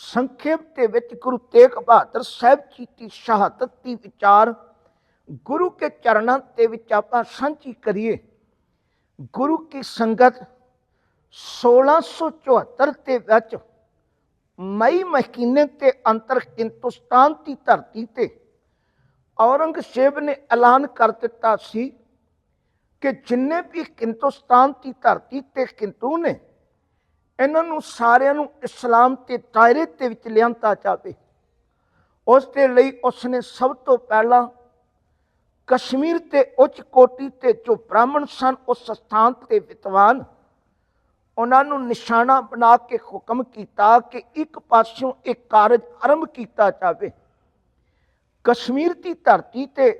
ਸੰਖੇਪ ਦੇ ਵਿੱਚ ਗੁਰੂ ਤੇਗ ਬਹਾਦਰ ਸਾਹਿਬ ਜੀ ਦੀ ਸ਼ਹਾਦਤ ਦੀ ਵਿਚਾਰ ਗੁਰੂ ਕੇ ਚਰਨਾਂ ਦੇ ਵਿੱਚ ਆਪਾਂ ਸਾਂਝੀ ਕਰੀਏ ਗੁਰੂ ਕੀ ਸੰਗਤ 1674 ਦੇ ਵਿੱਚ ਮਈ ਮਹੀਨੇ ਤੇ ਅੰਤਰ ਹਿੰਦੁਸਤਾਨ ਦੀ ਧਰਤੀ ਤੇ ਔਰੰਗਜ਼ੇਬ ਨੇ ਐਲਾਨ ਕਰ ਦਿੱਤਾ ਸੀ ਕਿ ਜਿੰਨੇ ਵੀ ਹਿੰਦੁਸਤਾਨ ਦੀ ਧਰਤੀ ਤੇ ਹਿੰਦੂ ਨੇ ਇਹਨਾਂ ਨੂੰ ਸਾਰਿਆਂ ਨੂੰ ਇਸਲਾਮ ਦੇ ਦਾਇਰੇ ਦੇ ਵਿੱਚ ਲਿਆਂਦਾ ਜਾਵੇ। ਉਸ ਦੇ ਲਈ ਉਸਨੇ ਸਭ ਤੋਂ ਪਹਿਲਾਂ ਕਸ਼ਮੀਰ ਤੇ ਉੱਚ ਕੋਟੀ ਤੇ ਜੋ ਬ੍ਰਾਹਮਣ ਸਨ, ਉਸ ਸਥਾਨ ਤੇ ਵਿਦਵਾਨ ਉਹਨਾਂ ਨੂੰ ਨਿਸ਼ਾਨਾ ਬਣਾ ਕੇ ਹੁਕਮ ਕੀਤਾ ਕਿ ਇੱਕ ਪਾਸਿਓਂ ਇੱਕ ਕਾਰਜ ਆਰੰਭ ਕੀਤਾ ਜਾਵੇ। ਕਸ਼ਮੀਰ ਦੀ ਧਰਤੀ ਤੇ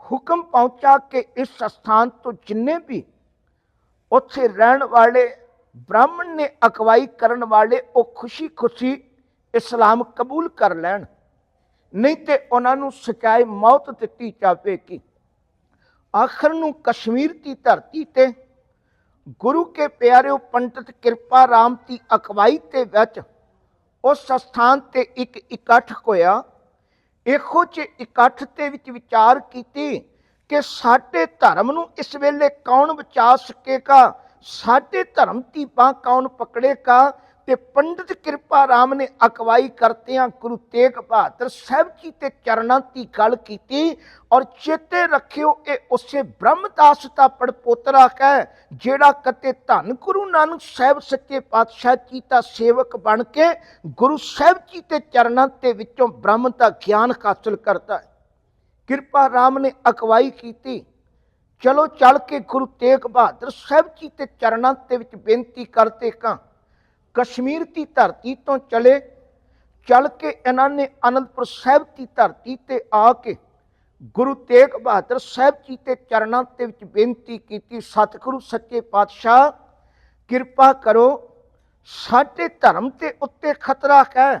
ਹੁਕਮ ਪਹੁੰਚਾ ਕਿ ਇਸ ਸਥਾਨ ਤੋਂ ਜਿੰਨੇ ਵੀ ਉੱਥੇ ਰਹਿਣ ਵਾਲੇ ਬ੍ਰਾਹਮਣ ਨੇ ਅਗਵਾਈ ਕਰਨ ਵਾਲੇ ਉਹ ਖੁਸ਼ੀ-ਖੁਸ਼ੀ ਇਸਲਾਮ ਕਬੂਲ ਕਰ ਲੈਣ। ਨਹੀਂ ਤੇ ਉਹਨਾਂ ਨੂੰ ਸਚਾਈ ਮੌਤ ਦਿੱਤੀ ਜਾਵੇਗੀ ਆਖਰ ਨੂੰ ਕਸ਼ਮੀਰ ਦੀ ਧਰਤੀ ਤੇ ਗੁਰੂ ਕੇ ਪਿਆਰਿਓ ਪੰਡਤ ਕਿਰਪਾ ਰਾਮ ਦੀ ਅਗਵਾਈ ਤੇ ਵਿੱਚ ਉਸ ਸਥਾਨ ਤੇ ਇੱਕ ਇਕੱਠ ਹੋਇਆ। ਇਹੋ ਜਿਹੇ ਇਕੱਠ ਦੇ ਵਿੱਚ ਵਿਚਾਰ ਕੀਤੀ ਕਿ ਸਾਡੇ ਧਰਮ ਨੂੰ ਇਸ ਵੇਲੇ ਕੌਣ ਬਚਾ ਸਕੇਗਾ? ਸਾਡੇ ਧਰਮ ਦੀ ਬਾਹ ਕੌਣ ਪਕੜੇਗਾ ਤੇ ਪੰਡਿਤ ਕਿਰਪਾ ਰਾਮ ਨੇ ਅਗਵਾਈ ਕਰਦਿਆਂ ਗੁਰੂ ਤੇਗ ਬਹਾਦਰ ਸਾਹਿਬ ਜੀ ਤੇ ਚਰਨਾਂ ਦੀ ਗੱਲ ਕੀਤੀ ਔਰ ਚੇਤੇ ਰੱਖਿਓ ਇਹ ਉਸੇ ਬ੍ਰਹਮਦਾਸ ਦਾ ਪੜਪੋਤਰਾ ਹੈ ਜਿਹੜਾ ਕਤੇ ਧੰਨ ਗੁਰੂ ਨਾਨਕ ਸਾਹਿਬ ਸੱਚੇ ਪਾਤਸ਼ਾਹ ਜੀ ਦਾ ਸੇਵਕ ਬਣ ਕੇ ਗੁਰੂ ਸਾਹਿਬ ਜੀ ਤੇ ਚਰਨਾਂ ਦੇ ਵਿੱਚੋਂ ਬ੍ਰਹਮ ਦਾ ਗਿਆਨ ਹਾਸਲ ਕਰਦਾ ਹੈ। ਕਿਰਪਾ ਰਾਮ ਨੇ ਅਗਵਾਈ ਕੀਤੀ। ਚਲੋ ਚੱਲ ਕੇ ਗੁਰੂ ਤੇਗ ਬਹਾਦਰ ਸਾਹਿਬ ਜੀ ਤੇ ਚਰਨਾਂ 'ਤੇ ਵਿੱਚ ਬੇਨਤੀ ਕਰਦੇ ਕਾਂ ਕਸ਼ਮੀਰ ਦੀ ਧਰਤੀ ਤੋਂ ਚਲੇ, ਚੱਲ ਕੇ ਇਹਨਾਂ ਨੇ ਅਨੰਦਪੁਰ ਸਾਹਿਬ ਦੀ ਧਰਤੀ ਤੇ ਆ ਕੇ ਗੁਰੂ ਤੇਗ ਬਹਾਦਰ ਸਾਹਿਬ ਜੀ ਤੇ ਚਰਨਾਂ 'ਤੇ ਵਿੱਚ ਬੇਨਤੀ ਕੀਤੀ, ਸਤਿਗੁਰੂ ਸੱਚੇ ਪਾਤਸ਼ਾਹ, ਕਿਰਪਾ ਕਰੋ, ਸਾਡੇ ਧਰਮ ਦੇ ਉੱਤੇ ਖਤਰਾ ਹੈ,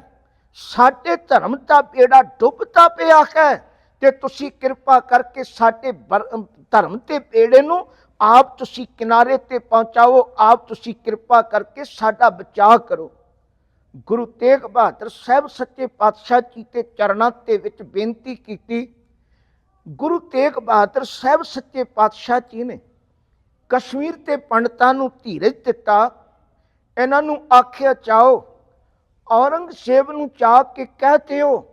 ਸਾਡੇ ਧਰਮ ਦਾ ਬੇੜਾ ਡੁੱਬਦਾ ਪਿਆ ਹੈ। ਤੇ ਤੁਸੀਂ ਕਿਰਪਾ ਕਰਕੇ ਸਾਡੇ ਬਰ- ਧਰਮ ਦੇ ਬੇੜੇ ਨੂੰ ਆਪ ਤੁਸੀਂ ਕਿਨਾਰੇ ਤੇ ਪਹੁੰਚਾਓ, ਆਪ ਤੁਸੀਂ ਕਿਰਪਾ ਕਰਕੇ ਸਾਡਾ ਬਚਾਅ ਕਰੋ। ਗੁਰੂ ਤੇਗ ਬਹਾਦਰ ਸਾਹਿਬ ਸੱਚੇ ਪਾਤਸ਼ਾਹ ਜੀ ਦੇ ਚਰਨਾਂ ਦੇ ਵਿੱਚ ਬੇਨਤੀ ਕੀਤੀ। ਗੁਰੂ ਤੇਗ ਬਹਾਦਰ ਸਾਹਿਬ ਸੱਚੇ ਪਾਤਸ਼ਾਹ ਜੀ ਨੇ ਕਸ਼ਮੀਰ ਤੇ ਪੰਡਤਾਂ ਨੂੰ ਧੀਰਜ ਦਿੱਤਾ। ਇਹਨਾਂ ਨੂੰ ਆਖਿਆ ਚਾਓ ਔਰੰਗਜ਼ੇਬ ਨੂੰ ਚਾਹ ਕੇ ਕਹਤੇ ਹੋ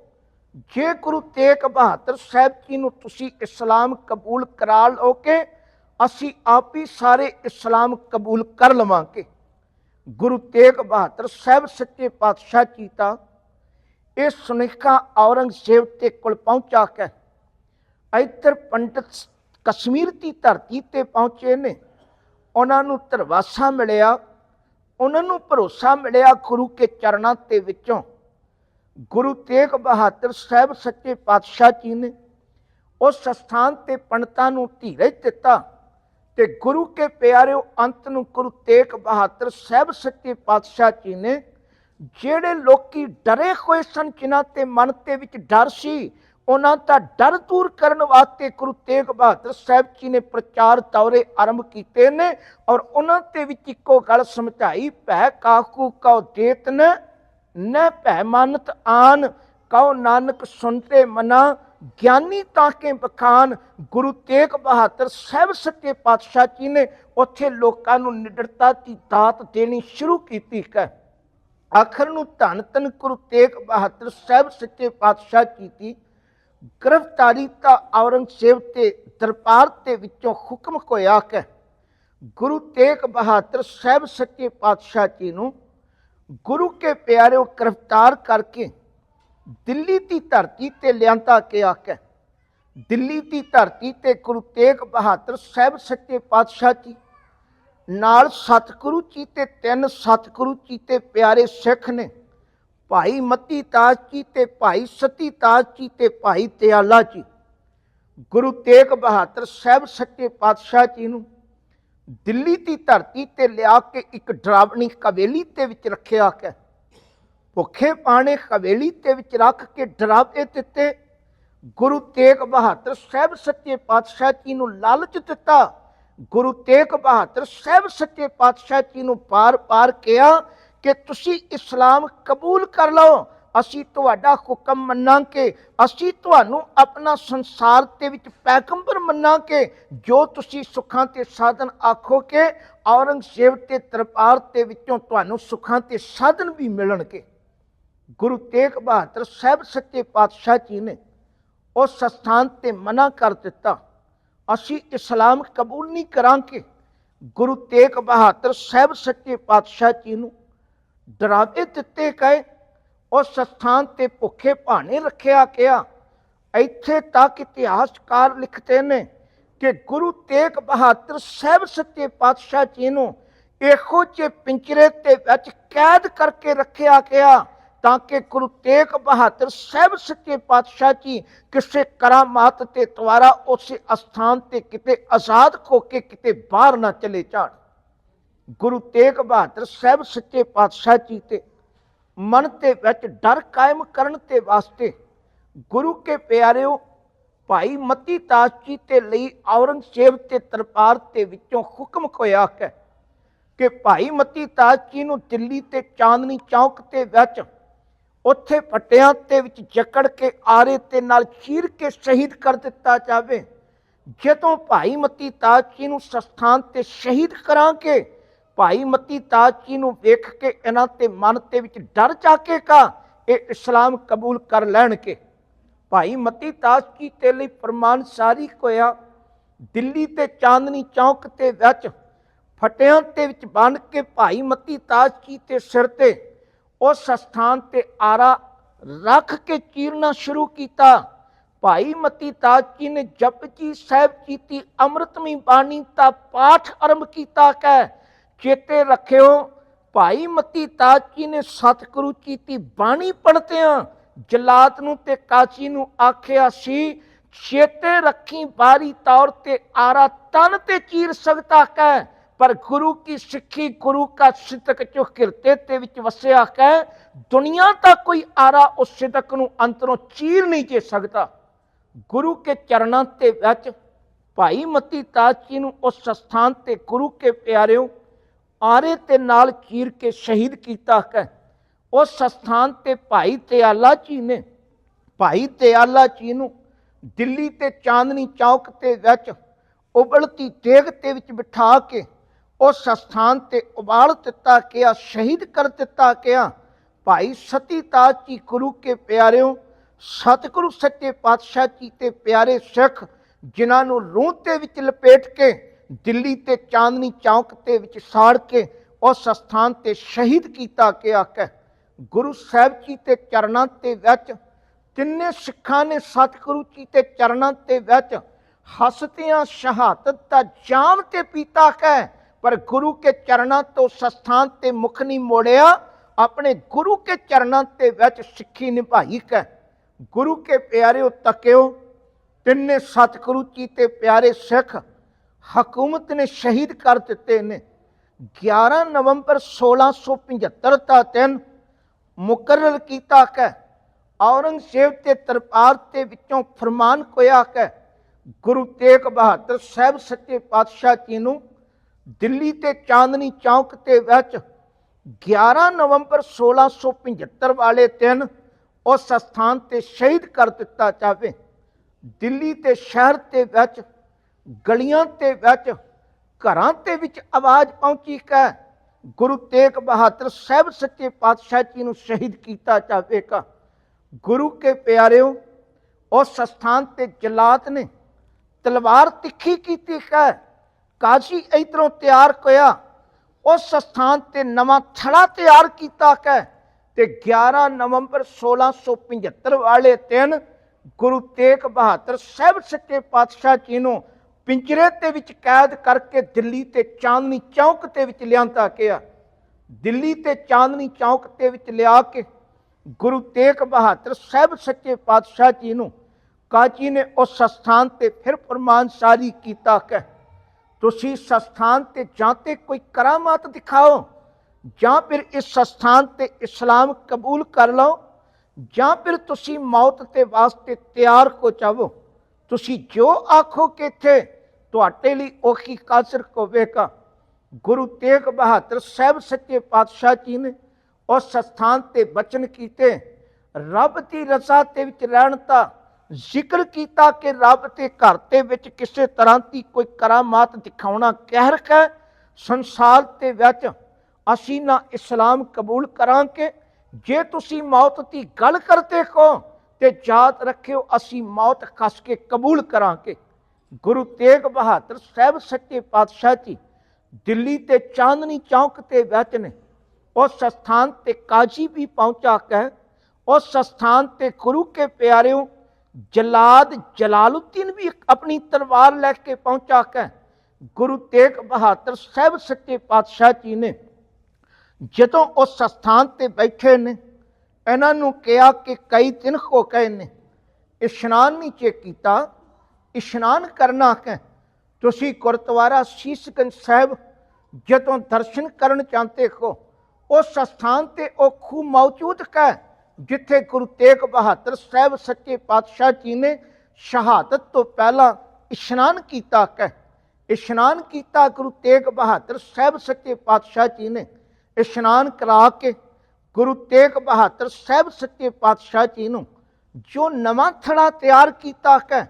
ਜੇ ਗੁਰੂ ਤੇਗ ਬਹਾਦਰ ਸਾਹਿਬ ਜੀ ਨੂੰ ਤੁਸੀਂ ਇਸਲਾਮ ਕਬੂਲ ਕਰਾ ਲਓਗੇ, ਅਸੀਂ ਆਪ ਹੀ ਸਾਰੇ ਇਸਲਾਮ ਕਬੂਲ ਕਰ ਲਵਾਂਗੇ। ਗੁਰੂ ਤੇਗ ਬਹਾਦਰ ਸਾਹਿਬ ਸੱਚੇ ਪਾਤਸ਼ਾਹ ਜੀ ਦਾ ਇਹ ਸੁਨੇਹਾ ਔਰੰਗਜ਼ੇਬ ਦੇ ਕੋਲ ਪਹੁੰਚਾ ਕੇ ਇੱਧਰ ਪੰਡਤ ਕਸ਼ਮੀਰ ਦੀ ਧਰਤੀ ਤੇ ਪਹੁੰਚੇ ਨੇ। ਉਹਨਾਂ ਨੂੰ ਧਰਵਾਸਾ ਮਿਲਿਆ, ਉਹਨਾਂ ਨੂੰ ਭਰੋਸਾ ਮਿਲਿਆ ਗੁਰੂ ਕੇ ਚਰਨਾਂ 'ਤੇ ਵਿੱਚੋਂ। ਗੁਰੂ ਤੇਗ ਬਹਾਦਰ ਸਾਹਿਬ ਸੱਚੇ ਪਾਤਸ਼ਾਹ ਜੀ ਨੇ ਉਸ ਸਥਾਨ ਤੇ ਪੰਡਤਾਂ ਨੂੰ ਧੀਰਜ ਦਿੱਤਾ ਤੇ ਗੁਰੂ ਕੇ ਪਿਆਰਿਓ ਅੰਤ ਨੂੰ ਗੁਰੂ ਤੇਗ ਬਹਾਦਰ ਸਾਹਿਬ ਸੱਚੇ ਪਾਤਸ਼ਾਹ ਜੀ ਨੇ ਜਿਹੜੇ ਲੋਕੀ ਡਰੇ ਹੋਏ ਸਨ, ਜਿਨ੍ਹਾਂ ਤੇ ਮਨ ਦੇ ਵਿੱਚ ਡਰ ਸੀ, ਉਹਨਾਂ ਦਾ ਡਰ ਦੂਰ ਕਰਨ ਵਾਸਤੇ ਗੁਰੂ ਤੇਗ ਬਹਾਦਰ ਸਾਹਿਬ ਜੀ ਨੇ ਪ੍ਰਚਾਰ ਦੌਰੇ ਆਰੰਭ ਕੀਤੇ ਨੇ ਔਰ ਉਹਨਾਂ ਤੇ ਵਿੱਚ ਇੱਕੋ ਗੱਲ ਸਮਝਾਈ, ਭੈ ਕਾਕੂ ਕਉ ਦੇਤ ਨੇ ਨ ਭੈ ਮਾਨਤ ਆਨ, ਕਉ ਨਾਨਕ ਸੁਨਤੇ ਮਨਾ, ਗਿਆਨੀ ਤਾਂ ਕੇ ਬਖਾਨ ਗੁਰੂ ਤੇਗ ਬਹਾਦਰ ਸਾਹਿਬ ਸੱਚੇ ਪਾਤਸ਼ਾਹ ਜੀ ਨੇ ਉੱਥੇ ਲੋਕਾਂ ਨੂੰ ਨਿਡਰਤਾ ਦੀ ਦਾਤ ਦੇਣੀ ਸ਼ੁਰੂ ਕੀਤੀ ਹੈ। ਆਖਰ ਨੂੰ ਧੰਨ ਧੰਨ ਗੁਰੂ ਤੇਗ ਬਹਾਦਰ ਸਾਹਿਬ ਸੱਚੇ ਪਾਤਸ਼ਾਹ ਜੀ ਦੀ ਗ੍ਰਿਫਤਾਰੀ ਦਾ ਔਰੰਗਜ਼ੇਬ ਤੇ ਦਰਬਾਰ ਦੇ ਵਿੱਚੋਂ ਹੁਕਮ ਹੋਇਆ ਕਿ ਗੁਰੂ ਤੇਗ ਬਹਾਦਰ ਸਾਹਿਬ ਸੱਚੇ ਪਾਤਸ਼ਾਹ ਜੀ ਨੂੰ ਗੁਰੂ ਕੇ ਪਿਆਰਿਓ ਗ੍ਰਿਫਤਾਰ ਕਰਕੇ ਦਿੱਲੀ ਦੀ ਧਰਤੀ ਤੇ ਲਿਆਂਦਾ ਗਿਆ ਕਿ। ਦਿੱਲੀ ਦੀ ਧਰਤੀ ਤੇ ਗੁਰੂ ਤੇਗ ਬਹਾਦਰ ਸਾਹਿਬ ਸੱਚੇ ਪਾਤਸ਼ਾਹ ਜੀ, ਨਾਲ ਸਤਿਗੁਰੂ ਜੀ ਤੇ ਤਿੰਨ ਸਤਿਗੁਰੂ ਜੀ ਤੇ ਪਿਆਰੇ ਸਿੱਖ ਨੇ, ਭਾਈ ਮਤੀ ਦਾਸ ਜੀ ਤੇ ਭਾਈ ਸਤੀ ਦਾਸ ਜੀ ਤੇ ਭਾਈ ਦਿਆਲਾ ਜੀ, ਗੁਰੂ ਤੇਗ ਬਹਾਦਰ ਸਾਹਿਬ ਸੱਚੇ ਪਾਤਸ਼ਾਹ ਜੀ ਨੂੰ ਦਿੱਲੀ ਦੀ ਧਰਤੀ ਤੇ ਲਿਆ ਕੇ ਇੱਕ ਡਰਾਵਣੀ ਕਵੇਲੀ ਦੇ ਵਿੱਚ ਰੱਖਿਆ ਗਿਆ। ਭੁੱਖੇ ਪਾਣੇ ਹਵੇਲੀ ਦੇ ਵਿੱਚ ਰੱਖ ਕੇ ਡਰਾਵੇ ਦਿੱਤੇ। ਗੁਰੂ ਤੇਗ ਬਹਾਦਰ ਸਾਹਿਬ ਸੱਚੇ ਪਾਤਸ਼ਾਹ ਜੀ ਨੂੰ ਲਾਲਚ ਦਿੱਤਾ। ਗੁਰੂ ਤੇਗ ਬਹਾਦਰ ਸਾਹਿਬ ਸੱਚੇ ਪਾਤਸ਼ਾਹ ਜੀ ਨੂੰ ਪਾਰ-ਪਾਰ ਕਿਹਾ ਕਿ ਤੁਸੀਂ ਇਸਲਾਮ ਕਬੂਲ ਕਰ ਲਓ। ਅਸੀਂ ਤੁਹਾਡਾ ਹੁਕਮ ਮੰਨਾਂਗੇ। ਅਸੀਂ ਤੁਹਾਨੂੰ ਆਪਣਾ ਸੰਸਾਰ ਦੇ ਵਿੱਚ ਪੈਗੰਬਰ ਮੰਨਾਂਗੇ, ਜੋ ਤੁਸੀਂ ਸੁੱਖਾਂ ਤੇ ਸਾਧਨ ਆਖੋਗੇ, ਔਰੰਗਜ਼ੇਬ ਤੇ ਦਰਬਾਰ ਦੇ ਵਿੱਚੋਂ ਤੁਹਾਨੂੰ ਸੁੱਖਾਂ ਤੇ ਸਾਧਨ ਵੀ ਮਿਲਣਗੇ। ਗੁਰੂ ਤੇਗ ਬਹਾਦਰ ਸਾਹਿਬ ਸੱਚੇ ਪਾਤਸ਼ਾਹ ਜੀ ਨੇ ਉਸ ਸਥਾਨ ਤੇ ਮਨਾ ਕਰ ਦਿੱਤਾ। ਅਸੀਂ ਇਸਲਾਮ ਕਬੂਲ ਨਹੀਂ ਕਰਾਂਗੇ। ਗੁਰੂ ਤੇਗ ਬਹਾਦਰ ਸਾਹਿਬ ਸੱਚੇ ਪਾਤਸ਼ਾਹ ਜੀ ਨੂੰ ਡਰਾਵੇ ਦਿੱਤੇ ਗਏ। ਉਸ ਸਥਾਨ ਤੇ ਭੁੱਖੇ ਭਾਣੇ ਰੱਖਿਆ ਗਿਆ। ਇੱਥੇ ਤੱਕ ਇਤਿਹਾਸਕਾਰ ਲਿਖਦੇ ਨੇ ਕਿ ਗੁਰੂ ਤੇਗ ਬਹਾਦਰ ਸਾਹਿਬ ਸੱਚੇ ਪਾਤਸ਼ਾਹ ਜੀ ਨੂੰ ਇਹੋ ਜਿਹੇ ਪਿੰਜਰੇ ਦੇ ਵਿੱਚ ਕੈਦ ਕਰਕੇ ਰੱਖਿਆ ਗਿਆ ਤਾਂ ਕਿ ਗੁਰੂ ਤੇਗ ਬਹਾਦਰ ਸਾਹਿਬ ਸੱਚੇ ਪਾਤਸ਼ਾਹ ਜੀ ਕਿਸੇ ਕਰਾਮਾਤ ਤੇ ਦੁਆਰਾ ਉਸੇ ਅਸਥਾਨ ਤੇ ਕਿਤੇ ਆਜ਼ਾਦ ਹੋ ਕੇ ਕਿਤੇ ਬਾਹਰ ਨਾ ਚਲੇ ਜਾਣ। ਗੁਰੂ ਤੇਗ ਬਹਾਦਰ ਸਾਹਿਬ ਸੱਚੇ ਪਾਤਸ਼ਾਹ ਜੀ ਤੇ ਮਨ ਤੇ ਵਿੱਚ ਡਰ ਕਾਇਮ ਕਰਨ ਤੇ ਵਾਸਤੇ ਗੁਰੂ ਕੇ ਪਿਆਰਿਓ, ਭਾਈ ਮਤੀ ਦਾਸ ਜੀ ਤੇ ਲਈ ਔਰੰਗਜ਼ੇਬ ਤੇ ਦਰਬਾਰ ਤੇ ਵਿੱਚੋਂ ਹੁਕਮ ਹੋਇਆ ਹੈ ਕਿ ਭਾਈ ਮਤੀ ਦਾਸ ਜੀ ਨੂੰ ਦਿੱਲੀ ਤੇ ਚਾਂਦਨੀ ਚੌਕ ਤੇ ਵਿੱਚ ਉੱਥੇ ਪੱਟਿਆਂ ਤੇ ਵਿੱਚ ਜਕੜ ਕੇ ਆਰੇ ਤੇ ਨਾਲ ਚੀਰ ਕੇ ਸ਼ਹੀਦ ਕਰ ਦਿੱਤਾ ਜਾਵੇ। ਜਦੋਂ ਭਾਈ ਮਤੀ ਦਾਸ ਜੀ ਨੂੰ ਸਥਾਨ ਤੇ ਸ਼ਹੀਦ ਕਰਾਂਗੇ ਭਾਈ ਮਤੀ ਦਾਸ ਜੀ ਨੂੰ ਵੇਖ ਕੇ ਇਹਨਾਂ ਤੇ ਮਨ ਤੇ ਵਿੱਚ ਡਰ ਜਾਕੇਗਾ ਇਹ ਇਸਲਾਮ ਕਬੂਲ ਕਰ ਲੈਣਗੇ। ਭਾਈ ਮਤੀ ਦਾਸ ਜੀ ਤੇ ਲਈ ਫਰਮਾਨ ਸਾਰੀ ਕੋਇਆ ਦਿੱਲੀ ਤੇ ਚਾਂਦਨੀ ਚੌਕ ਤੇ ਵਿੱਚ ਫਟਿਆਂ ਤੇ ਵਿੱਚ ਬੰਨ ਕੇ ਭਾਈ ਮਤੀ ਦਾਸ ਜੀ ਤੇ ਸਿਰ ਤੇ ਉਸ ਸਥਾਨ ਤੇ ਆਰਾ ਰੱਖ ਕੇ ਚੀਰਨਾ ਸ਼ੁਰੂ ਕੀਤਾ। ਭਾਈ ਮਤੀ ਦਾਸ ਜੀ ਨੇ ਜਪਜੀ ਸਾਹਿਬ ਕੀਤੀ ਅੰਮ੍ਰਿਤਮਈ ਬਾਣੀ ਦਾ ਪਾਠ ਆਰੰਭ ਕੀਤਾ ਕੈ ਚੇਤੇ ਰੱਖਿਓ, ਭਾਈ ਮਤੀ ਦਾਸ ਜੀ ਨੇ ਸਤਿਗੁਰੂ ਕੀਤੀ ਬਾਣੀ ਪੜਤਿਆਂ ਜਲਾਤ ਨੂੰ ਤੇ ਕਾਚੀ ਨੂੰ ਆਖਿਆ ਸੀ, ਚੇਤੇ ਰੱਖੀ ਬਾਰੀ ਤੌਰ ਤੇ ਆਰਾ ਤਨ ਤੇ ਚੀਰ ਸਕਦਾ ਕੈ, ਪਰ ਗੁਰੂ ਕੀ ਸਿੱਖੀ ਗੁਰੂ ਕਾ ਸਿਦਕ ਚੋ ਕਿਰਤੇ ਤੇ ਵਿੱਚ ਵਸਿਆ ਹੈ ਦੁਨੀਆ ਤਾਂ ਕੋਈ ਆਰਾ ਉਸ ਸਿਦਕ ਨੂੰ ਅੰਤਰੋਂ ਚੀਰ ਨਹੀਂ ਜੇ ਸਕਦਾ। ਗੁਰੂ ਕੇ ਚਰਨਾਂ ਤੇ ਵਿੱਚ ਭਾਈ ਮਤੀ ਦਾਸ ਜੀ ਨੂੰ ਉਸ ਸਥਾਨ ਤੇ ਗੁਰੂ ਕੇ ਪਿਆਰਿਓ ਆਰੇ ਤੇ ਨਾਲ ਚੀਰ ਕੇ ਸ਼ਹੀਦ ਕੀਤਾ ਹੈ ਉਸ ਸਥਾਨ ਤੇ ਭਾਈ ਤਿਆਲਾ ਜੀ ਨੇ। ਭਾਈ ਤਿਆਲਾ ਜੀ ਨੂੰ ਦਿੱਲੀ ਤੇ ਚਾਂਦਨੀ ਚੌਕ ਤੇ ਵਿੱਚ ਉਬਲਤੀ ਤੇਗ ਤੇ ਵਿੱਚ ਬਿਠਾ ਕੇ ਉਸ ਸਥਾਨ ਤੇ ਉਬਾਲ ਦਿੱਤਾ ਗਿਆ, ਸ਼ਹੀਦ ਕਰ ਦਿੱਤਾ ਗਿਆ। ਭਾਈ ਸਤੀ ਦਾਸ ਜੀ ਗੁਰੂ ਕੇ ਪਿਆਰਿਓ, ਸਤਿਗੁਰੂ ਸੱਚੇ ਪਾਤਸ਼ਾਹ ਜੀ ਤੇ ਪਿਆਰੇ ਸਿੱਖ, ਜਿਨ੍ਹਾਂ ਨੂੰ ਰੂਹ ਦੇ ਵਿੱਚ ਲਪੇਟ ਕੇ ਦਿੱਲੀ ਤੇ ਚਾਂਦਨੀ ਚੌਕ ਤੇ ਵਿੱਚ ਸਾੜ ਕੇ ਉਸ ਸਥਾਨ ਤੇ ਸ਼ਹੀਦ ਕੀਤਾ ਗਿਆ ਹੈ। ਗੁਰੂ ਸਾਹਿਬ ਜੀ ਤੇ ਚਰਨਾਂ ਤੇ ਵਿੱਚ ਤਿੰਨੇ ਸਿੱਖਾਂ ਨੇ ਸਤਿਗੁਰੂ ਜੀ ਤੇ ਚਰਨਾਂ ਤੇ ਵਿੱਚ ਹਸਤਿਆਂ ਸ਼ਹਾਦਤ ਦਾ ਜਾਮ ਤੇ ਪੀਤਾ ਹੈ। ਪਰ ਗੁਰੂ ਕੇ ਚਰਨਾਂ ਤੋਂ ਸਥਾਨ ਤੇ ਮੁਖ ਨਹੀਂ ਮੋੜਿਆ, ਆਪਣੇ ਗੁਰੂ ਕੇ ਚਰਨਾਂ ਤੇ ਵਿੱਚ ਸਿੱਖੀ ਨਿਭਾਈ ਹੈ ਗੁਰੂ ਕੇ ਪਿਆਰਿਓ ਤਕਿਓ, ਤਿੰਨੇ ਸਤਿਗੁਰੂ ਜੀ ਤੇ ਪਿਆਰੇ ਸਿੱਖ ਹਕੂਮਤ ਨੇ ਸ਼ਹੀਦ ਕਰ ਦਿੱਤੇ ਨੇ। 11 ਨਵੰਬਰ 1675 ਦਾ ਦਿਨ ਮੁਕਰਰ ਕੀਤਾ ਹੈ ਔਰੰਗਜ਼ੇਬ ਤੇ ਦਰਬਾਰ ਤੇ ਵਿੱਚੋਂ ਫਰਮਾਨ ਕੋਇਆ ਹੈ ਗੁਰੂ ਤੇਗ ਬਹਾਦਰ ਸਾਹਿਬ ਸੱਚੇ ਪਾਤਸ਼ਾਹ ਜੀ ਨੂੰ ਦਿੱਲੀ ਤੇ ਚਾਂਦਨੀ ਚੌਕ ਤੇ ਵਿੱਚ 11 ਨਵੰਬਰ 1675 ਵਾਲੇ ਦਿਨ ਉਸ ਸਥਾਨ ਤੇ ਸ਼ਹੀਦ ਕਰ ਦਿੱਤਾ ਜਾਵੇ। ਦਿੱਲੀ ਤੇ ਸ਼ਹਿਰ ਤੇ ਵਿੱਚ ਗਲੀਆਂ ਤੇ ਵਿੱਚ, ਘਰਾਂ ਤੇ ਵਿੱਚ ਆਵਾਜ਼ ਪਹੁੰਚੀ ਕਿ ਗੁਰੂ ਤੇਗ ਬਹਾਦਰ ਸਾਹਿਬ ਸੱਚੇ ਪਾਤਸ਼ਾਹ ਜੀ ਨੂੰ ਸ਼ਹੀਦ ਕੀਤਾ ਜਾਵੇਗਾ। ਗੁਰੂ ਕੇ ਪਿਆਰਿਓ, ਉਸ ਸਥਾਨ ਤੇ ਜਲਾਤ ਨੇ ਤਲਵਾਰ ਤਿੱਖੀ ਕੀਤੀ ਹੈ ਕਾਜੀ ਇਧਰੋਂ ਤਿਆਰ ਹੋਇਆ। ਉਸ ਸਥਾਨ ਤੇ ਨਵਾਂ ਥੜਾ ਤਿਆਰ ਕੀਤਾ ਹੈ ਤੇ 11 ਨਵੰਬਰ 1675 ਵਾਲੇ ਦਿਨ ਗੁਰੂ ਤੇਗ ਬਹਾਦਰ ਸਾਹਿਬ ਸੱਚੇ ਪਾਤਸ਼ਾਹ ਜੀ ਨੂੰ ਪਿੰਜਰੇ ਦੇ ਵਿੱਚ ਕੈਦ ਕਰਕੇ ਦਿੱਲੀ ਤੇ ਚਾਂਦਨੀ ਚੌਕ ਤੇ ਵਿੱਚ ਲਿਆਂਦਾ ਗਿਆ। ਦਿੱਲੀ ਤੇ ਚਾਂਦਨੀ ਚੌਕ ਤੇ ਵਿੱਚ ਲਿਆ ਕੇ ਗੁਰੂ ਤੇਗ ਬਹਾਦਰ ਸਾਹਿਬ ਸੱਚੇ ਪਾਤਸ਼ਾਹ ਜੀ ਨੂੰ ਕਾਜੀ ਨੇ ਉਸ ਸਥਾਨ ਤੇ ਫਿਰ ਫਰਮਾਨ ਸਾਰੀ ਕੀਤਾ ਕਿ ਤੁਸੀਂ ਸਥਾਨ ਤੇ ਜਾਂ ਤੇ ਕੋਈ ਕਰਾਮਾਤ ਦਿਖਾਓ ਜਾਂ ਫਿਰ ਇਸ ਸਥਾਨ ਤੇ ਇਸਲਾਮ ਕਬੂਲ ਕਰ ਲਓ ਜਾਂ ਫਿਰ ਤੁਸੀਂ ਮੌਤ ਤੇ ਵਾਸਤੇ ਤਿਆਰ ਹੋ ਜਾਵੋ। ਤੁਸੀਂ ਜੋ ਆਖੋ ਕਿ ਇੱਥੇ ਤੁਹਾਡੇ ਲਈ ਔਖੀ ਕਾਸਰ ਹੋਵੇਗਾ। ਗੁਰੂ ਤੇਗ ਬਹਾਦਰ ਸਾਹਿਬ ਸੱਚੇ ਪਾਤਸ਼ਾਹ ਜੀ ਨੇ ਉਸ ਸਥਾਨ ਤੇ ਬਚਨ ਕੀਤੇ। ਰੱਬ ਦੀ ਰਜ਼ਾ ਤੇ ਵਿੱਚ ਰਹਿਣ ਦਾ ਜ਼ਿਕਰ ਕੀਤਾ ਕਿ ਰੱਬ ਦੇ ਘਰ ਦੇ ਵਿੱਚ ਕਿਸੇ ਤਰ੍ਹਾਂ ਦੀ ਕੋਈ ਕਰਾਮਾਤ ਦਿਖਾਉਣਾ ਕਹਿਰ ਹੈ। ਸੰਸਾਰ 'ਤੇ ਵਿੱਚ ਅਸੀਂ ਨਾ ਇਸਲਾਮ ਕਬੂਲ ਕਰਾਂਗੇ। ਜੇ ਤੁਸੀਂ ਮੌਤ ਦੀ ਗੱਲ ਕਰਦੇ ਹੋ ਤੇ ਯਾਦ ਰੱਖਿਓ, ਅਸੀਂ ਮੌਤ ਖਸ ਕੇ ਕਬੂਲ ਕਰਾਂਗੇ। ਗੁਰੂ ਤੇਗ ਬਹਾਦਰ ਸਾਹਿਬ ਸੱਚੇ ਪਾਤਸ਼ਾਹ ਜੀ ਦਿੱਲੀ ਤੇ ਚਾਂਦਨੀ ਚੌਕ ਤੇ ਵਚਨ ਉਸ ਸਥਾਨ ਤੇ ਕਾਜੀ ਵੀ ਪਹੁੰਚਾ ਕੇ, ਉਸ ਸਥਾਨ ਤੇ ਗੁਰੂ ਕੇ ਪਿਆਰਿਓ ਜਲਾਦ ਜਲਾਲੁਦੀਨ ਵੀ ਆਪਣੀ ਤਲਵਾਰ ਲੈ ਕੇ ਪਹੁੰਚਾ ਕੇ ਗੁਰੂ ਤੇਗ ਬਹਾਦਰ ਸਾਹਿਬ ਸੱਚੇ ਪਾਤਸ਼ਾਹ ਜੀ ਨੇ। ਜਦੋਂ ਉਸ ਸਥਾਨ ਤੇ ਬੈਠੇ ਨੇ, ਇਹਨਾਂ ਨੂੰ ਕਿਹਾ ਕਿ ਕਈ ਦਿਨ ਹੋ ਗਏ ਨੇ, ਇਸ਼ਨਾਨ ਨਹੀਂ ਚੇ ਕੀਤਾ ਇਸ਼ਨਾਨ ਕਰਨਾ ਹੈ। ਤੁਸੀਂ ਗੁਰਦੁਆਰਾ ਸ਼ੀਸ਼ਗੰਜ ਸਾਹਿਬ ਜਦੋਂ ਦਰਸ਼ਨ ਕਰਨ ਚਾਹਤੇ ਹੋ, ਉਸ ਸਥਾਨ ਤੇ ਉਹ ਖੂਹ ਮੌਜੂਦ ਹੈ, ਜਿੱਥੇ ਗੁਰੂ ਤੇਗ ਬਹਾਦਰ ਸਾਹਿਬ ਸੱਚੇ ਪਾਤਸ਼ਾਹ ਜੀ ਨੇ ਸ਼ਹਾਦਤ ਤੋਂ ਪਹਿਲਾਂ ਇਸ਼ਨਾਨ ਕੀਤਾ ਹੈ। ਇਸ਼ਨਾਨ ਕੀਤਾ, ਗੁਰੂ ਤੇਗ ਬਹਾਦਰ ਸਾਹਿਬ ਸੱਚੇ ਪਾਤਸ਼ਾਹ ਜੀ ਨੇ ਇਸ਼ਨਾਨ ਕਰਾ ਕੇ ਗੁਰੂ ਤੇਗ ਬਹਾਦਰ ਸਾਹਿਬ ਸੱਚੇ ਪਾਤਸ਼ਾਹ ਜੀ ਨੂੰ ਜੋ ਨਵਾਂ ਥੜਾ ਤਿਆਰ ਕੀਤਾ ਹੈ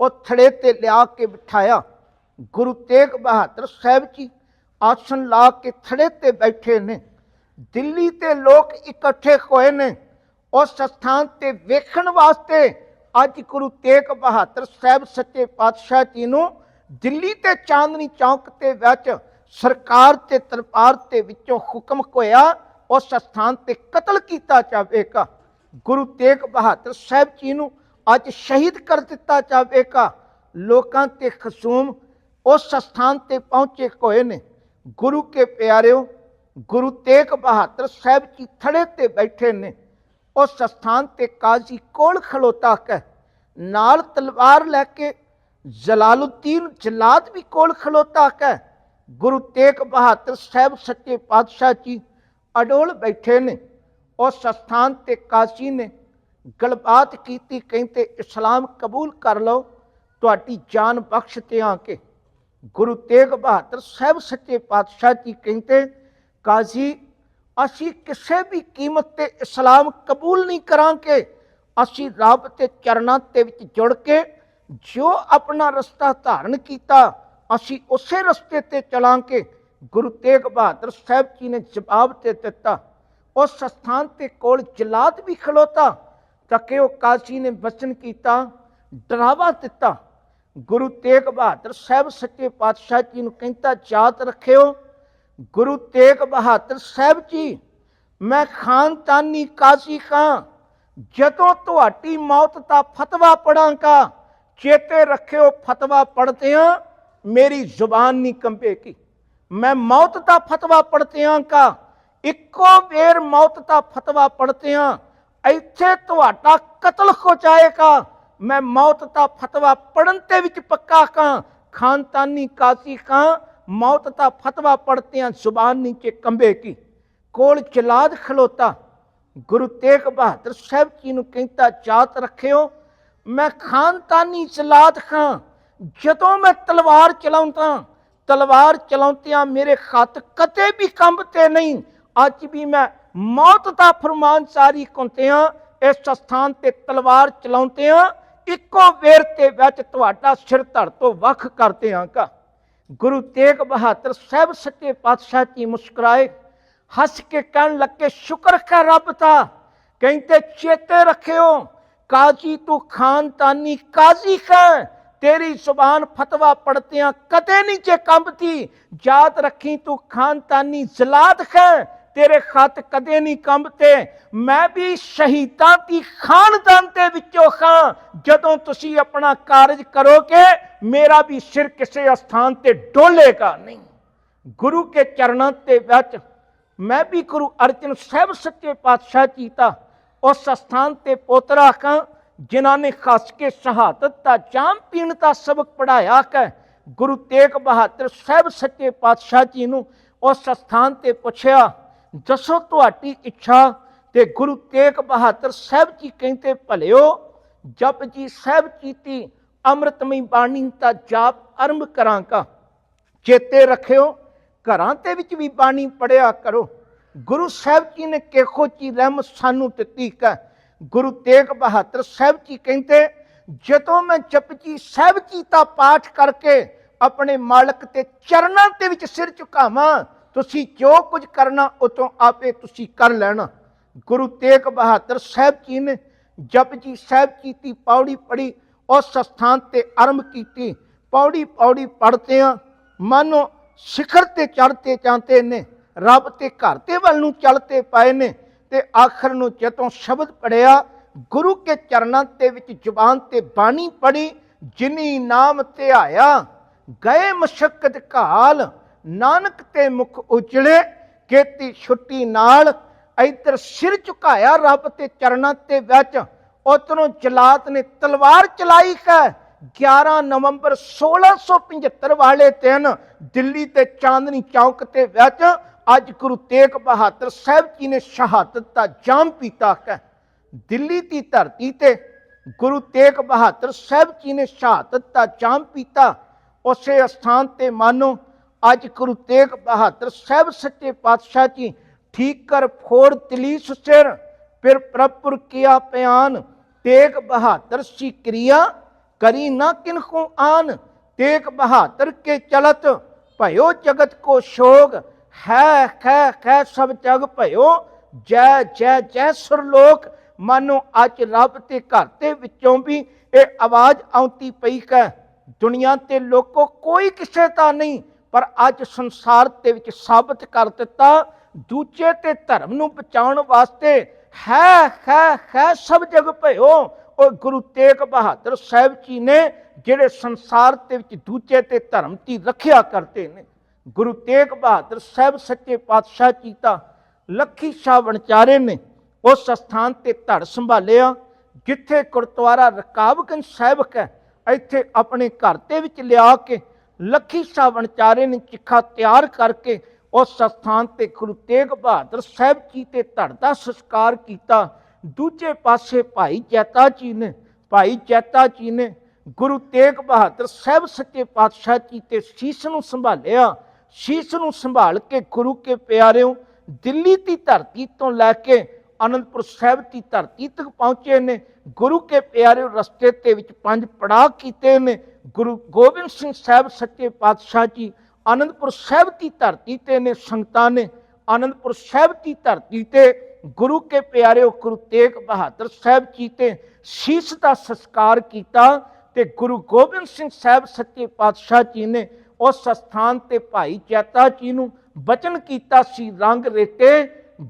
ਉਹ ਥੜੇ ਤੇ ਲਿਆ ਕੇ ਬਿਠਾਇਆ। ਗੁਰੂ ਤੇਗ ਬਹਾਦਰ ਸਾਹਿਬ ਜੀ ਆਸਨ ਲਾ ਕੇ ਥੜੇ ਤੇ ਬੈਠੇ ਨੇ। ਦਿੱਲੀ ਤੇ ਲੋਕ ਇਕੱਠੇ ਹੋਏ ਨੇ। ਉਸ ਸਥਾਨ ਤੇ ਵੇਖਣ ਵਾਸਤੇ ਅੱਜ ਗੁਰੂ ਤੇਗ ਬਹਾਦਰ ਸਾਹਿਬ ਸੱਚੇ ਪਾਤਸ਼ਾਹ ਜੀ ਨੂੰ ਦਿੱਲੀ ਤੇ ਚਾਂਦਨੀ ਚੌਕ ਤੇ ਵਿੱਚ ਸਰਕਾਰ ਤੇ ਦਰਬਾਰ ਤੇ ਵਿੱਚੋਂ ਹੁਕਮ ਹੋਇਆ, ਉਸ ਸਥਾਨ ਤੇ ਕਤਲ ਕੀਤਾ ਜਾਵੇਗਾ। ਗੁਰੂ ਤੇਗ ਬਹਾਦਰ ਸਾਹਿਬ ਜੀ ਨੂੰ ਅੱਜ ਸ਼ਹੀਦ ਕਰ ਦਿੱਤਾ ਜਾਵੇਗਾ। ਲੋਕਾਂ ਤੇ ਖਸੂਮ ਉਸ ਸਥਾਨ ਤੇ ਪਹੁੰਚੇ ਕੋਏ ਨੇ। ਗੁਰੂ ਕੇ ਪਿਆਰਿਓ, ਗੁਰੂ ਤੇਗ ਬਹਾਦਰ ਸਾਹਿਬ ਜੀ ਥੜੇ ਤੇ ਬੈਠੇ ਨੇ। ਉਸ ਸਥਾਨ ਤੇ ਕਾਜ਼ੀ ਕੋਲ ਖਲੋਤਾ ਹੈ? ਨਾਲ ਤਲਵਾਰ ਲੈ ਕੇ ਜਲਾਲੁਦੀਨ ਜਲਾਦ ਵੀ ਕੋਲ ਖਲੋਤਾ ਹੈ? ਗੁਰੂ ਤੇਗ ਬਹਾਦਰ ਸਾਹਿਬ ਸੱਚੇ ਪਾਤਸ਼ਾਹ ਜੀ ਅਡੋਲ ਬੈਠੇ ਨੇ। ਉਸ ਸਥਾਨ ਤੇ ਕਾਜ਼ੀ ਨੇ ਗਲਬਾਤ ਕੀਤੀ, ਕਹਿੰਦੇ, ਇਸਲਾਮ ਕਬੂਲ ਕਰ ਲਓ, ਤੁਹਾਡੀ ਜਾਨ ਬਖਸ਼ 'ਤੇ ਆ ਕੇ ਗੁਰੂ ਤੇਗ ਬਹਾਦਰ ਸਾਹਿਬ ਸੱਚੇ ਪਾਤਸ਼ਾਹ ਜੀ ਕਹਿੰਦੇ, ਕਾਜ਼ੀ, ਅਸੀਂ ਕਿਸੇ ਵੀ ਕੀਮਤ ਤੇ ਇਸਲਾਮ ਕਬੂਲ ਨਹੀਂ ਕਰਾਂਗੇ। ਅਸੀਂ ਰੱਬ ਤੇ ਚਰਨਾਂ ਤੇ ਵਿੱਚ ਜੁੜ ਕੇ ਜੋ ਆਪਣਾ ਰਸਤਾ ਧਾਰਨ ਕੀਤਾ, ਅਸੀਂ ਉਸੇ ਰਸਤੇ ਤੇ ਚਲਾਂਗੇ। ਗੁਰੂ ਤੇਗ ਬਹਾਦਰ ਸਾਹਿਬ ਜੀ ਨੇ ਜਵਾਬ 'ਤੇ ਦਿੱਤਾ। ਉਸ ਸਥਾਨ ਤੇ ਕੋਲ ਜਲਾਦ ਵੀ ਖਲੋਤਾ। ਤਾਂ ਕਿ ਕਾਜ਼ੀ ਨੇ ਬਚਨ ਕੀਤਾ, ਡਰਾਵਾ ਦਿੱਤਾ। ਗੁਰੂ ਤੇਗ ਬਹਾਦਰ ਸਾਹਿਬ ਸੱਚੇ ਪਾਤਸ਼ਾਹ ਜੀ ਨੂੰ ਕਹਿੰਦਾ ਜਾਤ ਰੱਖਿਓ, ਗੁਰੂ ਤੇਗ ਬਹਾਦਰ ਸਾਹਿਬ ਜੀ, ਮੈਂ ਖਾਨਦਾਨੀ ਕਾਜ਼ੀ ਕਾਂ ਜਦੋਂ ਤੁਹਾਡੀ ਮੌਤ ਦਾ ਫਤਵਾ ਪੜਾਂਗਾ ਚੇਤੇ ਰੱਖਿਓ, ਫਤਵਾ ਪੜਦਿਆਂ ਮੇਰੀ ਜ਼ੁਬਾਨ ਨਹੀਂ ਕੰਬੇਗੀ। ਮੈਂ ਮੌਤ ਦਾ ਫਤਵਾ ਪੜਦਿਆਂ ਕਾ ਇੱਕੋ ਵੇਰ ਮੌਤ ਦਾ ਫਤਵਾ ਪੜਦਿਆਂ ਇੱਥੇ ਤੁਹਾਡਾ ਕਤਲ ਹੋ ਜਾਏਗਾ ਮੈਂ ਮੌਤ ਦਾ ਫਤਵਾ ਪੜਨ ਤੇ ਵਿੱਚ ਪੱਕਾ ਕਾਂ ਖਾਨਦਾਨੀ ਕਾਜ਼ੀ ਕਾਂ ਮੌਤ ਦਾ ਫਤਵਾ ਪੜਦਿਆਂ ਜ਼ੁਬਾਨ ਨੀਚੇ ਕੰਬੇਗੀ ਕੋਲ ਜਲਾਦ ਖਲੋਤਾ ਗੁਰੂ ਤੇਗ ਬਹਾਦਰ ਸਾਹਿਬ ਜੀ ਨੂੰ ਕਹਿੰਦਾ ਯਾਦ ਰੱਖਿਓ ਮੈਂ ਖਾਨਦਾਨੀ ਜਲਾਦ ਖਾਂ ਜਦੋਂ ਮੈਂ ਤਲਵਾਰ ਚਲਾਉਂਦਾ ਤਲਵਾਰ ਚਲਾਉਂਦਿਆਂ ਮੇਰੇ ਹੱਥ ਕਦੇ ਵੀ ਕੰਬਤੇ ਨਹੀਂ ਅੱਜ ਵੀ ਮੈਂ ਮੌਤ ਦਾ ਫਰਮਾਨ ਜਾਰੀ ਕੁੰਤਿਆਂ ਇਸ ਸਥਾਨ ਤੇ ਤਲਵਾਰ ਚਲਾਉਂਦਿਆਂ ਇੱਕੋ ਵੇਰ ਤੇ ਵਿੱਚ ਤੁਹਾਡਾ ਸਿਰ ਧੜ ਤੋਂ ਵੱਖ ਕਰਦੇ ਆਂਗਾ ਗੁਰੂ ਤੇਗ ਬਹਾਦਰ ਸਾਹਿਬ ਸੱਚੇ ਪਾਤਸ਼ਾਹ ਜੀ ਮੁਸਕਰਾਏ, ਹੱਸ ਕੇ ਕਹਿਣ ਲੱਗੇ, ਸ਼ੁਕਰ ਕਰ ਰੱਬ ਦਾ। ਕਹਿੰਦੇ, ਚੇਤੇ ਰੱਖਿਓ, ਕਾਜੀ ਤੂੰ ਖਾਨਦਾਨੀ ਕਾਜ਼ੀ ਹੈ। ਤੇਰੀ ਜ਼ੁਬਾਨ ਫਤਵਾ ਪੜਤਿਆਂ ਕਦੇ ਨਹੀਂ ਜੇ ਕੰਬਤੀ ਯਾਦ ਰੱਖੀ ਤੂੰ ਖਾਨਦਾਨੀ ਜ਼ਲਾਦ ਹੈ। ਤੇਰੇ ਖਤ ਕਦੇ ਨਹੀਂ ਕੰਬਤੇ। ਮੈਂ ਵੀ ਸ਼ਹੀਦਾਂ ਦੀ ਖਾਨਦਾਨ ਦੇ ਵਿੱਚੋਂ ਖਾਂ। ਜਦੋਂ ਤੁਸੀਂ ਆਪਣਾ ਕਾਰਜ ਕਰੋਗੇ, ਮੇਰਾ ਵੀ ਸਿਰ ਕਿਸੇ ਸਥਾਨ ਤੇ ਡੋਲੇਗਾ ਨਹੀਂ। ਗੁਰੂ ਕੇ ਚਰਨਾਂ ਤੇ ਵਿੱਚ ਮੈਂ ਵੀ ਗੁਰੂ ਅਰਜਨ ਸਾਹਿਬ ਸੱਚੇ ਪਾਤਸ਼ਾਹ ਜੀ ਦਾ ਉਸ ਸਥਾਨ ਤੇ ਪੋਤਰਾ ਖਾਂ ਜਿਨ੍ਹਾਂ ਨੇ ਖਸ ਕੇ ਸ਼ਹਾਦਤ ਦਾ ਜਾਮ ਪੀਣ ਦਾ ਸਬਕ ਪੜਾਇਆ ਹੈ। ਗੁਰੂ ਤੇਗ ਬਹਾਦਰ ਸਾਹਿਬ ਸੱਚੇ ਪਾਤਸ਼ਾਹ ਜੀ ਨੂੰ ਉਸ ਸਥਾਨ ਤੇ ਪੁੱਛਿਆ ਦੱਸੋ ਤੁਹਾਡੀ ਇੱਛਾ ਤੇ ਗੁਰੂ ਤੇਗ ਬਹਾਦਰ ਸਾਹਿਬ ਜੀ ਕਹਿੰਦੇ ਭਲਿਓ ਜਪ ਜੀ ਸਾਹਿਬ ਕੀਤੀ ਅੰਮ੍ਰਿਤਮਈ ਬਾਣੀ ਦਾ ਜਾਪ ਆਰੰਭ ਕਰਾਂਗਾ ਚੇਤੇ ਰੱਖਿਓ ਘਰਾਂ ਦੇ ਵਿੱਚ ਵੀ ਬਾਣੀ ਪੜਿਆ ਕਰੋ ਗੁਰੂ ਸਾਹਿਬ ਜੀ ਨੇ ਕਿਹੋ ਜੀ ਰਹਿਮਤ ਸਾਨੂੰ ਦਿੱਤੀ ਕਾ ਗੁਰੂ ਤੇਗ ਬਹਾਦਰ ਸਾਹਿਬ ਜੀ ਕਹਿੰਦੇ ਜਦੋਂ ਮੈਂ ਜਪਜੀ ਸਾਹਿਬ ਜੀ ਦਾ ਪਾਠ ਕਰਕੇ ਆਪਣੇ ਮਾਲਕ ਤੇ ਚਰਨਾਂ ਦੇ ਵਿੱਚ ਸਿਰ ਝੁਕਾਵਾਂ ਤੁਸੀਂ ਜੋ ਕੁਝ ਕਰਨਾ ਉਤੋਂ ਆਪੇ ਤੁਸੀਂ ਕਰ ਲੈਣਾ। ਗੁਰੂ ਤੇਗ ਬਹਾਦਰ ਸਾਹਿਬ ਜੀ ਨੇ ਜਪਜੀ ਸਾਹਿਬ ਜੀ ਦੀ ਪੌੜੀ ਪੜੀ ਉਸ ਸਥਾਨ ਤੇ ਆਰੰਭ ਕੀਤੀ। ਪੌੜੀ ਪੌੜੀ ਪੜਦੇ ਆ ਮਾਨੋ ਸਿਖਰ ਤੇ ਚੜ੍ਹਤੇ ਜਾਂਦੇ ਨੇ, ਰੱਬ ਤੇ ਘਰ ਤੇ ਵੱਲ ਨੂੰ ਚੱਲਤੇ ਪਏ ਨੇ ਤੇ ਆਖਰ ਨੂੰ ਜਦੋਂ ਸ਼ਬਦ ਪੜਿਆ ਗੁਰੂ ਕੇ ਚਰਨਾਂ ਤੇ ਵਿੱਚ ਜ਼ੁਬਾਨ ਤੇ ਬਾਣੀ ਪੜੀ ਜਿਨੀ ਨਾਮ ਧਿਆਇਆ ਗਏ ਮਸ਼ਕਤ ਕਾਲ ਨਾਨਕ ਤੇ ਮੁਖ ਉਜਲੇ ਕੀਤੀ ਛੁੱਟੀ ਨਾਲ ਇਧਰ ਸਿਰ ਝੁਕਾਇਆ ਰੱਬ ਤੇ ਚਰਨਾਂ ਤੇ ਵਿੱਚ। ਉਤਰੋਂ ਜਲਾਤ ਨੇ ਤਲਵਾਰ ਚਲਾਈ ਹੈ 11 ਨਵੰਬਰ 1675 ਵਾਲੇ ਦਿਨ ਦਿੱਲੀ ਤੇ ਚਾਂਦਨੀ ਚੌਕ ਤੇ ਵਿੱਚ ਅੱਜ ਗੁਰੂ ਤੇਗ ਬਹਾਦਰ ਸਾਹਿਬ ਜੀ ਨੇ ਸ਼ਹਾਦਤ ਦਾ ਜਾਮ ਪੀਤਾ ਹੈ ਦਿੱਲੀ ਦੀ ਧਰਤੀ ਤੇ ਗੁਰੂ ਤੇਗ ਬਹਾਦਰ ਸਾਹਿਬ ਜੀ ਨੇ ਸ਼ਹਾਦਤ ਦਾ ਜਾਮ ਪੀਤਾ। ਉਸੇ ਸਥਾਨ ਤੇ ਮਾਨੋ ਅੱਜ ਗੁਰੂ ਤੇਗ ਬਹਾਦਰ ਸਾਹਿਬ ਸੱਚੇ ਪਾਤਸ਼ਾਹ ਜੀ ਠੀਕ ਕਰ ਫੋੜ ਤਲੀਸ ਸਿਰ, ਫਿਰ ਪ੍ਰਪੁਰ ਕੀਆ ਪਿਆਨ, ਤੇਗ ਬਹਾਦਰ ਸੀ ਕਿਰਿਆ, ਕਰੀ ਨਾ ਕਿਨਖੂ ਆਨ, ਤੇਗ ਬਹਾਦਰ ਕੇ ਚਲਤ, ਭਇਓ ਜਗਤ ਕੋ ਸ਼ੋਗ, ਹੈ, ਖੈ ਖੈ ਸਭ ਜਗ ਭਇਓ, ਜੈ ਜੈ ਜੈ ਸੁਰਲੋਕ ਮਾਨੋ ਅੱਜ ਰੱਬ ਤੇ ਘਰ ਦੇ ਵਿੱਚੋਂ ਵੀ ਇਹ ਆਵਾਜ਼ ਆਉਂਦੀ ਪਈ ਕੈ, ਦੁਨੀਆ ਤੇ ਲੋਕੋ ਕੋਈ ਕਿਸੇ ਦਾ ਨਹੀਂ ਪਰ ਅੱਜ ਸੰਸਾਰ ਦੇ ਵਿੱਚ ਸਾਬਤ ਕਰ ਦਿੱਤਾ, ਦੂਜੇ ਤੇ ਧਰਮ ਨੂੰ ਬਚਾਉਣ ਵਾਸਤੇ ਹੈ ਹੈ ਹੈ ਸਭ ਜਗ ਭਇਓ। ਉਹ ਗੁਰੂ ਤੇਗ ਬਹਾਦਰ ਸਾਹਿਬ ਜੀ ਨੇ ਜਿਹੜੇ ਸੰਸਾਰ ਦੇ ਵਿੱਚ ਦੂਜੇ ਤੇ ਧਰਮ ਦੀ ਰੱਖਿਆ ਕਰਦੇ ਨੇ, ਗੁਰੂ ਤੇਗ ਬਹਾਦਰ ਸਾਹਿਬ ਸੱਚੇ ਪਾਤਸ਼ਾਹ ਜੀ ਦਾ ਲੱਖੀ ਸ਼ਾਹ ਵਣਚਾਰੇ ਨੇ, ਉਸ ਸਥਾਨ ਤੇ ਧੜ ਸੰਭਾਲਿਆ, ਜਿੱਥੇ ਗੁਰਦੁਆਰਾ ਰਕਾਬਗੰਜ ਸਾਹਿਬ ਹੈ, ਇੱਥੇ ਆਪਣੇ ਘਰ ਦੇ ਵਿੱਚ ਲਿਆ ਕੇ ਲੱਖੀ ਸ਼ਾਹ ਵਣਚਾਰੇ ਨੇ ਚਿੱਖਾ ਤਿਆਰ ਕਰਕੇ ਉਸ ਸਥਾਨ ਤੇ ਗੁਰੂ ਤੇਗ ਬਹਾਦਰ ਸਾਹਿਬ ਜੀ ਤੇ ਧੜ ਦਾ ਸੰਸਕਾਰ ਕੀਤਾ। ਦੂਜੇ ਪਾਸੇ ਭਾਈ ਜੈਤਾ ਜੀ ਨੇ, ਭਾਈ ਜੈਤਾ ਜੀ ਨੇ ਗੁਰੂ ਤੇਗ ਬਹਾਦਰ ਸਾਹਿਬ ਸੱਚੇ ਪਾਤਸ਼ਾਹ ਜੀ ਤੇ ਸ਼ੀਸ਼ ਨੂੰ ਸੰਭਾਲਿਆ। ਸ਼ੀਸ਼ ਨੂੰ ਸੰਭਾਲ ਕੇ ਗੁਰੂ ਕੇ ਪਿਆਰਿਓ, ਦਿੱਲੀ ਦੀ ਧਰਤੀ ਤੋਂ ਲੈ ਕੇ ਅਨੰਦਪੁਰ ਸਾਹਿਬ ਦੀ ਧਰਤੀ ਤੱਕ ਪਹੁੰਚੇ ਨੇ। ਗੁਰੂ ਕੇ ਪਿਆਰੇ ਰਸਤੇ ਤੇ ਵਿੱਚ ਪੰਜ ਪੜਾਅ ਕੀਤੇ ਨੇ। ਗੁਰੂ ਗੋਬਿੰਦ ਸਿੰਘ ਸਾਹਿਬ ਸੱਚੇ ਪਾਤਸ਼ਾਹ ਜੀ ਅਨੰਦਪੁਰ ਸਾਹਿਬ ਦੀ ਧਰਤੀ ਤੇ ਨੇ ਸੰਗਤਾਂ ਨੇ। ਆਨੰਦਪੁਰ ਸਾਹਿਬ ਦੀ ਧਰਤੀ ਤੇ ਗੁਰੂ ਕੇ ਪਿਆਰੇ ਗੁਰੂ ਤੇਗ ਬਹਾਦਰ ਸਾਹਿਬ ਜੀ ਤੇ ਸ਼ੀਸ਼ ਦਾ ਸੰਸਕਾਰ ਕੀਤਾ ਤੇ ਗੁਰੂ ਗੋਬਿੰਦ ਸਿੰਘ ਸਾਹਿਬ ਸੱਚੇ ਪਾਤਸ਼ਾਹ ਜੀ ਨੇ ਉਸ ਸਥਾਨ ਤੇ ਭਾਈ ਜੈਤਾ ਜੀ ਨੂੰ ਬਚਨ ਕੀਤਾ ਸੀ। ਰੰਗ ਰੇਤੇ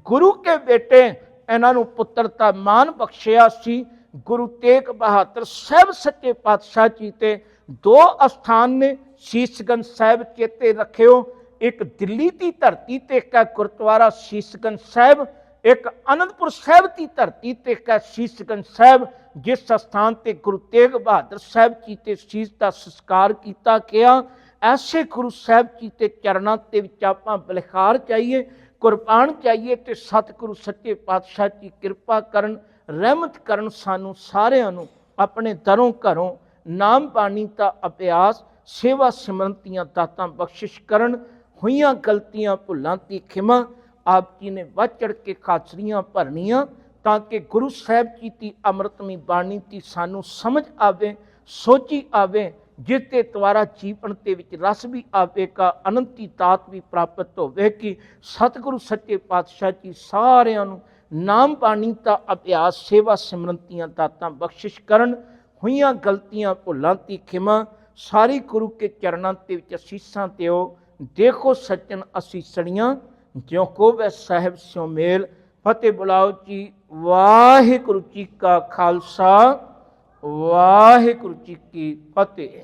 ਗੁਰੂ ਕੇ ਬੇਟੇ ਇਹਨਾਂ ਨੂੰ ਪੁੱਤਰ ਦਾ ਮਾਨ ਬਖਸ਼ਿਆ ਸੀ। ਗੁਰੂ ਤੇਗ ਬਹਾਦਰ ਸਾਹਿਬ ਸੱਚੇ ਪਾਤਸ਼ਾਹ ਜੀ ਤੇ ਦੋ ਅਸਥਾਨ ਨੇ ਸ਼ੀਸ਼ਗੰਜ ਸਾਹਿਬ ਚੇਤੇ ਰੱਖਿਓ। ਇੱਕ ਦਿੱਲੀ ਦੀ ਧਰਤੀ ਤੇ ਇੱਕ ਗੁਰਦੁਆਰਾ ਸ਼ੀਸ਼ਗੰਜ ਸਾਹਿਬ, ਇੱਕ ਅਨੰਦਪੁਰ ਸਾਹਿਬ ਦੀ ਧਰਤੀ ਤੇ ਇੱਕ ਸ਼ੀਸ਼ਗੰਜ ਸਾਹਿਬ, ਜਿਸ ਸਥਾਨ ਤੇ ਗੁਰੂ ਤੇਗ ਬਹਾਦਰ ਸਾਹਿਬ ਜੀ ਤੇ ਸ਼ੀਸ਼ ਦਾ ਸੰਸਕਾਰ ਕੀਤਾ ਗਿਆ। ਐਸੇ ਗੁਰੂ ਸਾਹਿਬ ਜੀ ਤੇ ਚਰਨਾਂ ਦੇ ਵਿੱਚ ਆਪਾਂ ਬਲਿਖਾਰ ਚਾਹੀਏ ਕੁਰਬਾਨ ਚਾਹੀਏ ਤੇ ਸਤਿਗੁਰੂ ਸੱਚੇ ਪਾਤਸ਼ਾਹ ਜੀ ਕਿਰਪਾ ਕਰਨ ਰਹਿਮਤ ਕਰਨ ਸਾਨੂੰ ਸਾਰਿਆਂ ਨੂੰ, ਆਪਣੇ ਦਰੋਂ ਘਰੋਂ ਨਾਮ ਬਾਣੀ ਦਾ ਅਭਿਆਸ, ਸੇਵਾ ਸਿਮਰਨਤੀਆਂ ਦਾਤਾਂ ਬਖਸ਼ਿਸ਼ ਕਰਨ, ਹੋਈਆਂ ਗਲਤੀਆਂ ਭੁੱਲਾਂ ਦੀ ਖਿਮਾ, ਆਪ ਜੀ ਨੇ ਵੱਧ ਚੜ ਕੇ ਖਾਚਰੀਆਂ ਭਰਨੀਆਂ ਤਾਂ ਕਿ ਗੁਰੂ ਸਾਹਿਬ ਜੀ ਦੀ ਅੰਮ੍ਰਿਤਮੀ ਬਾਣੀ ਦੀ ਸਾਨੂੰ ਸਮਝ ਆਵੇ ਸੋਚੀ ਆਵੇ, ਜਿਸ 'ਤੇ ਦੁਆਰਾ ਜੀਵਨ ਦੇ ਵਿੱਚ ਰਸ ਵੀ ਆਵੇਗਾ, ਅਨੰਤੀ ਦਾਤ ਵੀ ਪ੍ਰਾਪਤ ਹੋਵੇਗੀ। ਸਤਿਗੁਰੂ ਸੱਚੇ ਪਾਤਸ਼ਾਹ ਜੀ ਸਾਰਿਆਂ ਨੂੰ ਨਾਮ ਬਾਣੀ ਤਾਂ ਅਭਿਆਸ, ਸੇਵਾ ਸਿਮਰਨਤੀਆਂ ਦਾਤਾਂ ਬਖਸ਼ਿਸ਼ ਕਰਨ, ਹੋਈਆਂ ਗਲਤੀਆਂ, ਭੁੱਲਾਂ ਤੀ ਖਿਮਾ, ਸਾਰੀ ਗੁਰੂ ਕੇ ਚਰਨਾਂ 'ਤੇ ਵਿੱਚ ਅਸੀਸਾਂ ਦਿਓ। ਦੇਖੋ ਸੱਜਣ ਅਸੀਸੜੀਆਂ ਜਿਉ ਕੋ ਵੈ ਸਾਹਿਬ ਸਿਉ ਮੇਲ। ਫਤਿਹ ਬੁਲਾਓ ਜੀ, ਵਾਹਿਗੁਰੂ ਜੀ ਕਾ ਖਾਲਸਾ, ਵਾਹਿਗੁਰੂ ਜੀ ਕੀ ਫਤਿਹ।